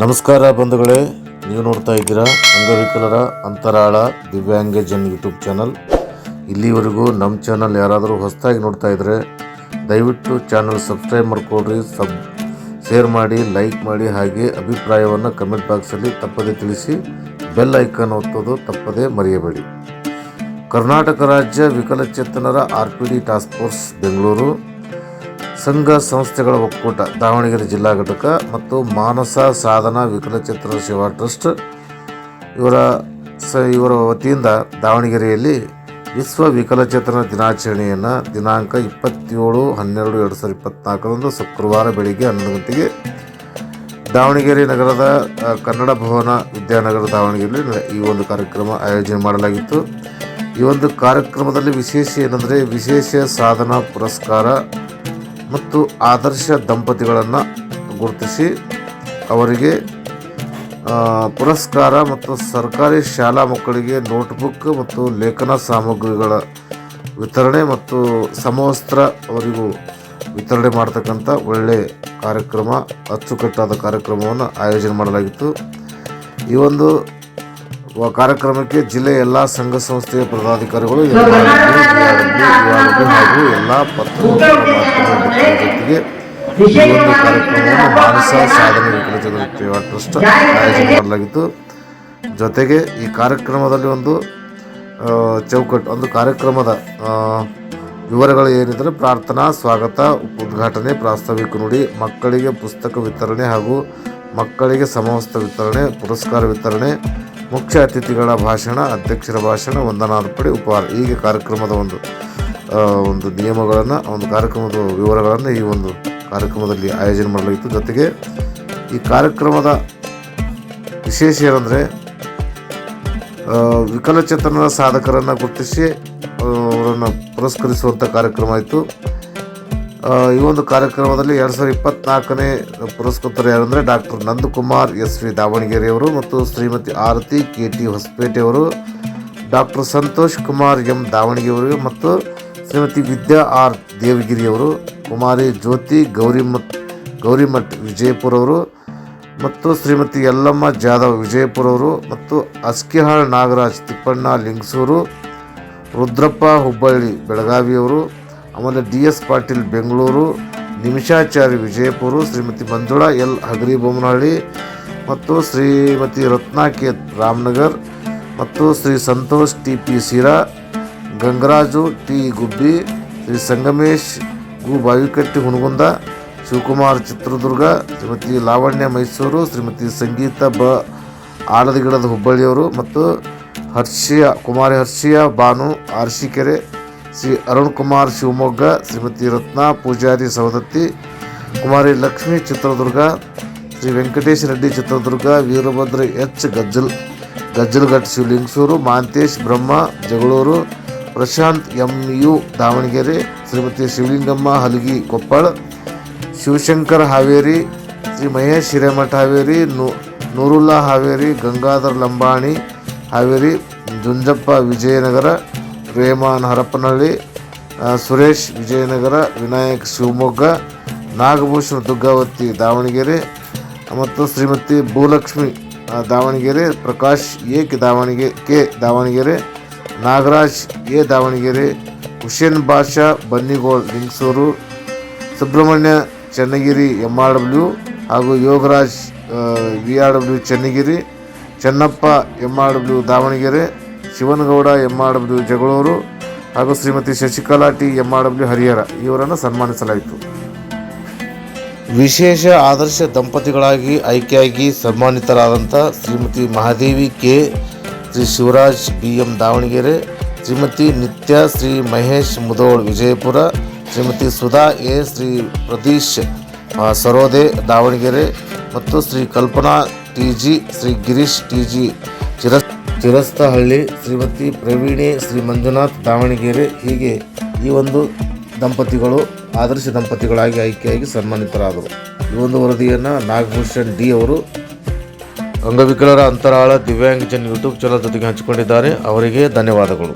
ನಮಸ್ಕಾರ ಬಂಧುಗಳೇ, ನೀವು ನೋಡ್ತಾ ಇದ್ದೀರಾ ಅಂಗವಿಕಲರ ಅಂತರಾಳ ದಿವ್ಯಾಂಗಜನ್ ಯೂಟ್ಯೂಬ್ ಚಾನಲ್. ಇಲ್ಲಿವರೆಗೂ ನಮ್ಮ ಚಾನಲ್ ಯಾರಾದರೂ ಹೊಸದಾಗಿ ನೋಡ್ತಾ ಇದ್ದರೆ ದಯವಿಟ್ಟು ಚಾನಲ್ ಸಬ್ಸ್ಕ್ರೈಬ್ ಮಾಡ್ಕೊಳ್ರಿ, ಸಬ್, ಶೇರ್ ಮಾಡಿ, ಲೈಕ್ ಮಾಡಿ, ಹಾಗೆ ಅಭಿಪ್ರಾಯವನ್ನು ಕಮೆಂಟ್ ಬಾಕ್ಸಲ್ಲಿ ತಪ್ಪದೇ ತಿಳಿಸಿ, ಬೆಲ್ ಐಕಾನ್ ಒತ್ತೋದು ತಪ್ಪದೇ ಮರೆಯಬೇಡಿ. ಕರ್ನಾಟಕ ರಾಜ್ಯ ವಿಕಲಚೇತನರ R P D task force, Bengaluru. ಸಂಘ ಸಂಸ್ಥೆಗಳ ಒಕ್ಕೂಟ ದಾವಣಗೆರೆ ಜಿಲ್ಲಾ ಘಟಕ ಮತ್ತು ಮಾನಸ ಸಾಧನ ವಿಕಲಚೇತನ ಸೇವಾ ಟ್ರಸ್ಟ್ ಇವರ ಸ, ಇವರ ವತಿಯಿಂದ ದಾವಣಗೆರೆಯಲ್ಲಿ ವಿಶ್ವ ವಿಕಲಚೇತನ ದಿನಾಚರಣೆಯನ್ನು ದಿನಾಂಕ ಇಪ್ಪತ್ತೇಳು ಹನ್ನೆರಡು ಎರಡು ಸಾವಿರದ ಇಪ್ಪತ್ತ್ನಾಲ್ಕರಂದು ಶುಕ್ರವಾರ ಬೆಳಿಗ್ಗೆ ಹನ್ನೊಂದು ಗಂಟೆಗೆ ದಾವಣಗೆರೆ ನಗರದ ಕನ್ನಡ ಭವನ ವಿದ್ಯಾನಗರ ದಾವಣಗೆರೆಯಲ್ಲಿ ಈ ಒಂದು ಕಾರ್ಯಕ್ರಮ ಆಯೋಜನೆ ಮಾಡಲಾಗಿತ್ತು. ಈ ಒಂದು ಕಾರ್ಯಕ್ರಮದಲ್ಲಿ ವಿಶೇಷ ಏನಂದರೆ ವಿಶೇಷ ಸಾಧನಾ ಪುರಸ್ಕಾರ ಮತ್ತು ಆದರ್ಶ ದಂಪತಿಗಳನ್ನು ಗುರುತಿಸಿ ಅವರಿಗೆ ಪುರಸ್ಕಾರ ಮತ್ತು ಸರ್ಕಾರಿ ಶಾಲಾ ಮಕ್ಕಳಿಗೆ ನೋಟ್ಬುಕ್ ಮತ್ತು ಲೇಖನ ಸಾಮಗ್ರಿಗಳ ವಿತರಣೆ ಮತ್ತು ಸಮವಸ್ತ್ರ ಅವರಿಗೂ ವಿತರಣೆ ಮಾಡ್ತಕ್ಕಂಥ ಒಳ್ಳೆ ಕಾರ್ಯಕ್ರಮ, ಅಚ್ಚುಕಟ್ಟಾದ ಕಾರ್ಯಕ್ರಮವನ್ನು ಆಯೋಜನೆ ಮಾಡಲಾಗಿತ್ತು. ಈ ಒಂದು ಕಾರ್ಯಕ್ರಮಕ್ಕೆ ಜಿಲ್ಲೆಯ ಎಲ್ಲ ಸಂಘ ಸಂಸ್ಥೆಯ ಪದಾಧಿಕಾರಿಗಳು ಎಲ್ಲ ಹಾಗೂ ಎಲ್ಲ ಪತ್ರ ಜೊತೆಗೆ ಈ ಒಂದು ಕಾರ್ಯಕ್ರಮವನ್ನು ಮಾನಸ ಸಾಧನೆ ವಿಕಲಚೇತನ ಸೇವಾ ಟ್ರಸ್ಟ್ ಆಯೋಜನೆ ಮಾಡಲಾಗಿತ್ತು. ಜೊತೆಗೆ ಈ ಕಾರ್ಯಕ್ರಮದಲ್ಲಿ ಒಂದು ಚೌಕಟ್ಟು ಒಂದು ಕಾರ್ಯಕ್ರಮದ ವಿವರಗಳು ಏನಿದ್ರೆ ಪ್ರಾರ್ಥನಾ ಸ್ವಾಗತ ಉದ್ಘಾಟನೆ ಪ್ರಾಸ್ತಾವಿಕ ನುಡಿ ಮಕ್ಕಳಿಗೆ ಪುಸ್ತಕ ವಿತರಣೆ ಹಾಗೂ ಮಕ್ಕಳಿಗೆ ಸಮವಸ್ತ್ರ ವಿತರಣೆ ಪುರಸ್ಕಾರ ವಿತರಣೆ ಮುಖ್ಯ ಅತಿಥಿಗಳ ಭಾಷಣ, ಅಧ್ಯಕ್ಷರ ಭಾಷಣ ವಂದನಾರ್ಪಣೆ ಉಪಹಾರ. ಹೀಗೆ ಕಾರ್ಯಕ್ರಮದ ಒಂದು ಒಂದು ನಿಯಮಗಳನ್ನು, ಒಂದು ಕಾರ್ಯಕ್ರಮದ ವಿವರಗಳನ್ನು ಈ ಒಂದು ಕಾರ್ಯಕ್ರಮದಲ್ಲಿ ಆಯೋಜನೆ ಮಾಡಲಾಗಿತ್ತು. ಜೊತೆಗೆ ಈ ಕಾರ್ಯಕ್ರಮದ ವಿಶೇಷ ಏನಂದರೆ ವಿಕಲಚೇತನ ಸಾಧಕರನ್ನು ಗುರುತಿಸಿ ಅವರನ್ನು ಪುರಸ್ಕರಿಸುವಂಥ ಕಾರ್ಯಕ್ರಮ ಆಯಿತು. ಈ ಒಂದು ಕಾರ್ಯಕ್ರಮದಲ್ಲಿ ಎರಡು ಸಾವಿರದ ಇಪ್ಪತ್ನಾಲ್ಕನೇ ಪುರಸ್ಕೃತರು ಯಾರಂದರೆ ಡಾಕ್ಟರ್ ನಂದಕುಮಾರ್ ಎಸ್ ವಿ ದಾವಣಗೆರೆಯವರು ಮತ್ತು ಶ್ರೀಮತಿ ಆರತಿ ಕೆ ಟಿ ಹೊಸಪೇಟೆಯವರು, ಡಾಕ್ಟರ್ ಸಂತೋಷ್ ಕುಮಾರ್ ಎಂ ದಾವಣಗೆರೆಯವರು ಮತ್ತು ಶ್ರೀಮತಿ ವಿದ್ಯಾ ಆರ್ ದೇವಗಿರಿಯವರು, ಕುಮಾರಿ ಜ್ಯೋತಿ ಗೌರಿಮಠ್ ಗೌರಿಮಠ್ ವಿಜಯಪುರವರು ಮತ್ತು ಶ್ರೀಮತಿ ಯಲ್ಲಮ್ಮ ಜಾಧವ್ ವಿಜಯಪುರವರು ಮತ್ತು ಅಸ್ಕಿಹಾಳ್ ನಾಗರಾಜ್ ತಿಪ್ಪಣ್ಣ ಲಿಂಗಸೂರು, ರುದ್ರಪ್ಪ ಹುಬ್ಬಳ್ಳಿ ಬೆಳಗಾವಿಯವರು ಆಮೇಲೆ D S Patil Bengaluru Nimishachari Vijayapura, Shrimati Manjula L Hagari Bommanahalli ಮತ್ತು ಶ್ರೀಮತಿ ರತ್ನಾ ರಾಮನಗರ್ ಮತ್ತು Shri Santosh T P Sira Gangaraju T Gubbi, Shri Sangamesh ಗು ಬಾವಿಕಟ್ಟಿ ಹುಣಗುಂದ, ಶಿವಕುಮಾರ್ ಚಿತ್ರದುರ್ಗ, ಶ್ರೀಮತಿ ಲಾವಣ್ಯ ಮೈಸೂರು, ಶ್ರೀಮತಿ ಸಂಗೀತ ಬ ಆಲದಗಿಡದ ಹುಬ್ಬಳ್ಳಿಯವರು ಮತ್ತು Harshiya Kumari Harshiya, Banu Arsikere Shri Arun Kumar Shivamogga, Shrimati Ratna Pujari Savadatti, Kumari Lakshmi Chitradurga, Shri Venkatesh Reddy Chitradurga, Veerabhadra H Gajjal, Gajjalghat Shivalingasur Mantesh Brahma Jagalur, Prashant M U Davangere, Shrimati Shivalingamma Halagi Koppal, Shivashankar Haveri, Shri Mahesh Hiremath Haveri, ನೂ ನೂರುಲ್ಲಾ ಹಾವೇರಿ, ಗಂಗಾಧರ್ ಲಂಬಾಣಿ ಹಾವೇರಿ, ಜುಂಜಪ್ಪ ವಿಜಯನಗರ ರೇಮಾನ್ ಹರಪನಹಳ್ಳಿ ಸುರೇಶ್ ವಿಜಯನಗರ, ವಿನಾಯಕ್ ಶಿವಮೊಗ್ಗ, ನಾಗಭೂಷಣ ದುರ್ಗಾವತಿ ದಾವಣಗೆರೆ, ಮತ್ತು Shrimati Bhulakshmi Davangere, Prakash A K Davangere K Davangere, Nagaraj A Davangere Hussain Basha Bannigol Lingasur, Subrahmanya Channagiri M R W ಹಾಗೂ Yogaraj V R W Channagiri, Chennappa M R W Davangere Shivanagouda, M R W Jagalur ಹಾಗೂ Shrimati Shashikala T, M R W Harihar ಇವರನ್ನು ಸನ್ಮಾನಿಸಲಾಯಿತು. ವಿಶೇಷ ಆದರ್ಶ ದಂಪತಿಗಳಾಗಿ ಆಯ್ಕೆಯಾಗಿ ಸನ್ಮಾನಿತರಾದಂಥ Shrimati Mahadevi K. Shri Shivaraj B. M. Davangere, Shrimati Nitya Shri Mahesh Mudhol Vijayapura, Shrimati Sudha A. Shri Pradeesh Sarode Davangere ಮತ್ತು Shri Kalpana T. G, Shri Girish T. G. ಚಿರಸ್ ಚಿರಸ್ತಹಳ್ಳಿ Shrimati Praveene Shri Manjunath Davanagere ಹೀಗೆ ಈ ಒಂದು ದಂಪತಿಗಳು, ಆದರ್ಶ ದಂಪತಿಗಳಾಗಿ ಆಯ್ಕೆಯಾಗಿ ಸನ್ಮಾನಿತರಾದರು. ಈ ಒಂದು ವರದಿಯನ್ನು ನಾಗಭೂಷಣ್ ಡಿ ಅವರು ಅಂಗವಿಕಲರ ಅಂತರಾಳ ದಿವ್ಯಾಂಗಜನ್ ಯೂಟ್ಯೂಬ್ ಚಾನಲ್ ಜೊತೆಗೆ ಹಂಚಿಕೊಂಡಿದ್ದಾರೆ. ಅವರಿಗೆ ಧನ್ಯವಾದಗಳು.